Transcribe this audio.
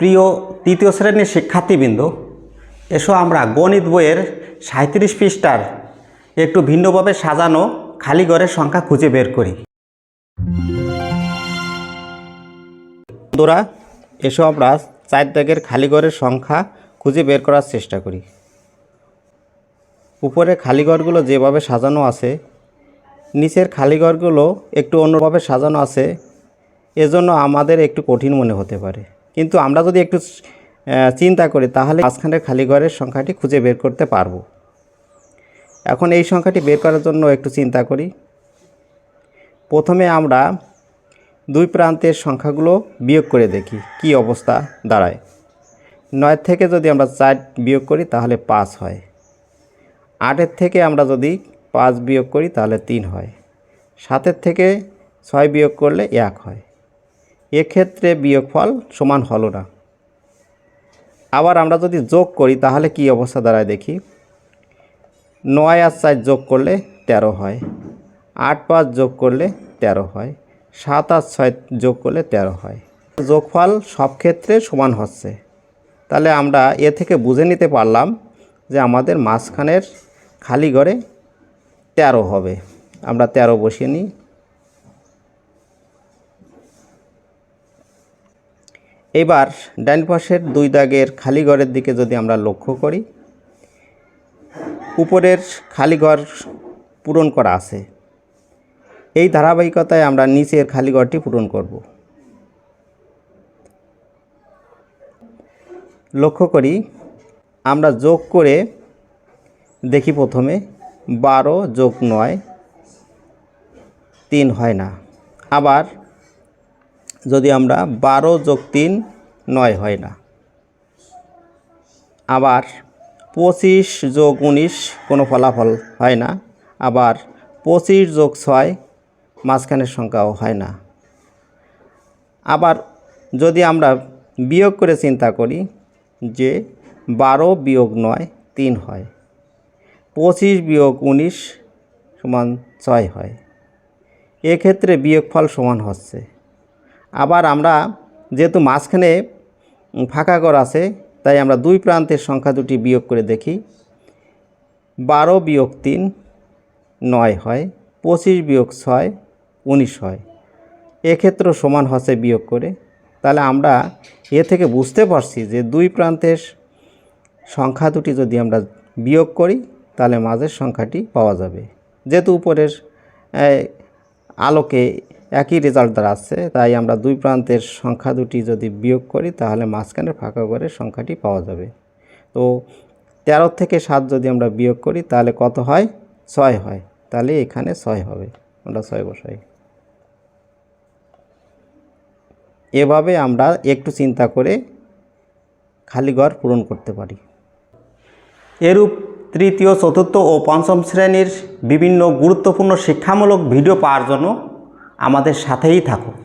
প্রিয় তৃতীয় শ্রেণির শিক্ষার্থীবৃন্দ, এসো আমরা গণিত বইয়ের সাঁত্রিশ পৃষ্ঠার একটু ভিন্নভাবে সাজানো খালি ঘরের সংখ্যা খুঁজে বের করি। বন্ধুরা, এসো আমরা চার দাগের খালি ঘরের সংখ্যা খুঁজে বের করার চেষ্টা করি। উপরে খালি ঘরগুলো যেভাবে সাজানো আছে, নিচের খালি ঘরগুলো একটু অন্যভাবে সাজানো আছে, এজন্য আমাদের একটু কঠিন মনে হতে পারে। কিন্তু আমরা যদি একটু চিন্তা করি, তাহলে মাঝখানের খালি ঘরের সংখ্যাটি খুঁজে বের করতে পারব। এখন এই সংখ্যাটি বের করার জন্য একটু চিন্তা করি। প্রথমে আমরা দুই প্রান্তের সংখ্যাগুলো বিয়োগ করে দেখি, কি অবস্থা দাঁড়ায়। নয় থেকে যদি আমরা চার বিয়োগ করি, তাহলে পাঁচ হয়। আটের থেকে আমরা যদি পাঁচ বিয়োগ করি, তাহলে তিন হয়। সাতের থেকে ছয় বিয়োগ করলে এক হয়। এক্ষেত্রে বিয়োগফল সমান হলো না। আবার আমরা যদি যোগ করি, তাহলে কি অবস্থা দাঁড়ায় দেখি? নয় আর চার যোগ করলে তেরো হয়। আট পাঁচ যোগ করলে তেরো হয়। সাত আর ছয় যোগ করলে তেরো হয়। যোগফল সব ক্ষেত্রে সমান হচ্ছে। তাহলে আমরা এ থেকে বুঝে নিতে পারলাম যে আমাদের মাঝখানের খালি ঘরে তেরো হবে। আমরা তেরো বসিয়ে নিই। এবার ডান পাশের দুই দাগের খালি ঘরের দিকে যদি আমরা লক্ষ্য করি, উপরের খালি ঘর পূরণ করা আছে। এই ধারাবাহিকতায় আমরা নিচের খালি ঘরটি পূরণ করব। লক্ষ্য করি, আমরা যোগ করে দেখি প্রথমে, বারো যোগ নয়, তিন হয় না। আবার যদি আমরা বারো যোগ তিন নয় হয় না। আবার পঁচিশ যোগ উনিশ কোনো ফলাফল হয় না। আবার পঁচিশ যোগ ছয় মাঝখানের সংখ্যাও হয় না। আবার যদি আমরা বিয়োগ করে চিন্তা করি যে বারো বিয়োগ নয় তিন হয়, পঁচিশ বিয়োগ উনিশ সমান ছয় হয়, এক্ষেত্রে বিয়োগফল সমান হচ্ছে। আবার আমরা যেহেতু মাঝখানে ফাঁকা ঘর আছে, তাই আমরা দুই প্রান্তের সংখ্যা দুটি বিয়োগ করে দেখি। বারো বিয়োগ তিন, নয় হয়, পঁচিশ বিয়োগ ছয়, উনিশ হয়। এক্ষেত্রে সমান হচ্ছে বিয়োগ করে। তাহলে আমরা এ থেকে বুঝতে পারছি যে দুই প্রান্তের সংখ্যা দুটি যদি আমরা বিয়োগ করি, তাহলে মাঝের সংখ্যাটি পাওয়া যাবে। যেহেতু উপরের আলোকে একই রেজাল্ট দাঁড়াচ্ছে, তাই আমরা দুই প্রান্তের সংখ্যা দুটি যদি বিয়োগ করি, তাহলে মাঝখানের ফাঁকা ঘরের সংখ্যাটি পাওয়া যাবে। তো তেরো থেকে সাত যদি আমরা বিয়োগ করি, তাহলে কত হয়? ছয় হয়। তাহলে এখানে ছয় হবে। আমরা ছয় বসাই। এভাবে আমরা একটু চিন্তা করে খালি ঘর পূরণ করতে পারি। এরূপ তৃতীয়, চতুর্থ ও পঞ্চম শ্রেণির বিভিন্ন গুরুত্বপূর্ণ শিক্ষামূলক ভিডিও পাওয়ার জন্য আমাদের সাথেই থাকুন